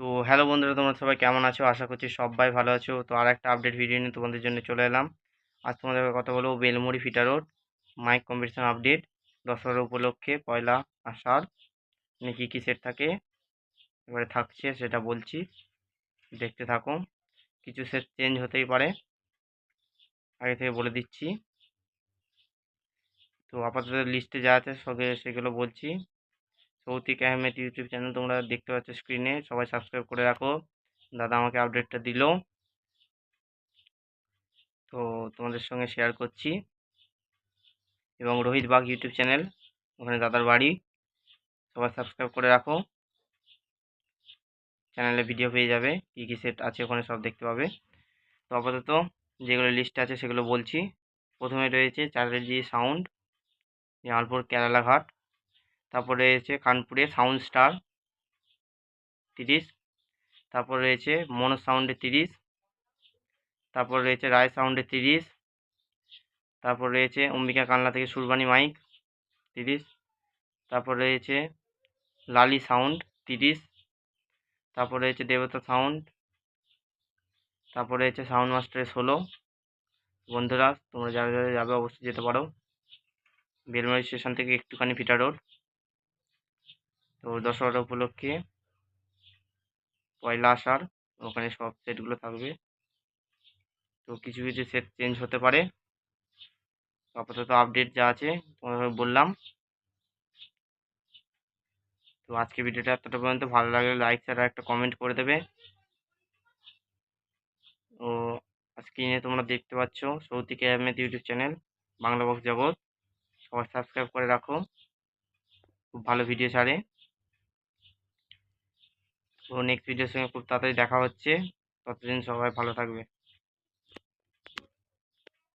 তো হ্যালো বন্ধুরা, তোমরা সবাই কেমন আছো? আশা করছি সবাই ভালো আছো। তো আর একটা আপডেট ভিডিও নিয়ে তোমাদের জন্য চলে এলাম। আজ তোমাদের কথা বলব বেলমুড়ি ফিটা road mike competition update Dussehra উপলক্ষে পয়লা আষাঢ় মানে কী কী সেট থাকে? এবারে থাকছে সেটা বলছি। দেখতে থাকো। কিছু সেট চেঞ্জ হতেই পারে। আগে থেকে বলে দিচ্ছি। তো আপাতত লিস্টে যা আছে সবে, সেগুলো বলছি। সৌতিক আহমেদ ইউটিউব চ্যানেল তোমরা দেখতে পাচ্ছ স্ক্রিনে সবাই সাবস্ক্রাইব করে রাখো। দাদা আমাকে আপডেটটা দিল। তো তোমাদের সঙ্গে শেয়ার করছি। এবং রোহিত বাগ ইউটিউব চ্যানেল, ওখানে দাদার বাড়ি। সবাই সাবস্ক্রাইব করে রাখো। চ্যানেলে ভিডিও পেয়ে যাবে। কী কী সেট আছে ওখানে সব দেখতে পাবে। তো আপাতত যেগুলো লিস্ট আছে সেগুলো বলছি। প্রথমে রয়েছে চারের জি সাউন্ড জামালপুর কেরালা ঘাট তারপরে রয়েছে কানপুরে সাউন্ড স্টার তিরিশ, তারপর রয়েছে মনো সাউন্ডে তিরিশ, তারপর রয়েছে রায় সাউন্ডে তিরিশ, তারপর রয়েছে অম্বিকা কানলা থেকে সুরবানি মাইক তিরিশ, তারপর রয়েছে লালি সাউন্ড তিরিশ, তারপর রয়েছে দেবতা সাউন্ড তারপর রয়েছে সাউন্ড মাস্টারের ষোলো। বন্ধুরা, তোমরা যারা যারা যাবে অবশ্যই যেতে পারো। বেলমারি স্টেশন থেকে একটুখানি ফিটা রোড তো দশহরা উপলক্ষে পয়লা আষাঢ়, ওখানে সব সেটগুলো থাকবে। তো কিছু কিছু সেট চেঞ্জ হতে পারে। আপাতত আপডেট যা আছে, তোমাদের বললাম। তো আজকে ভিডিওটা এতটা পর্যন্ত। ভালো লাগলে লাইক ছাড়া একটা কমেন্ট করে দেবে। ও স্ক্রিনে তোমরা দেখতে পাচ্ছ Soutik Ahmed YouTube channel, Bangla box জগৎ। সবাই সাবস্ক্রাইব করে রাখো। খুব ভালো ভিডিও ছাড়ে। তো নেক্সট ভিডিওর সঙ্গে খুব তাড়াতাড়ি দেখা হচ্ছে। ততদিন সবাই ভালো থাকবে।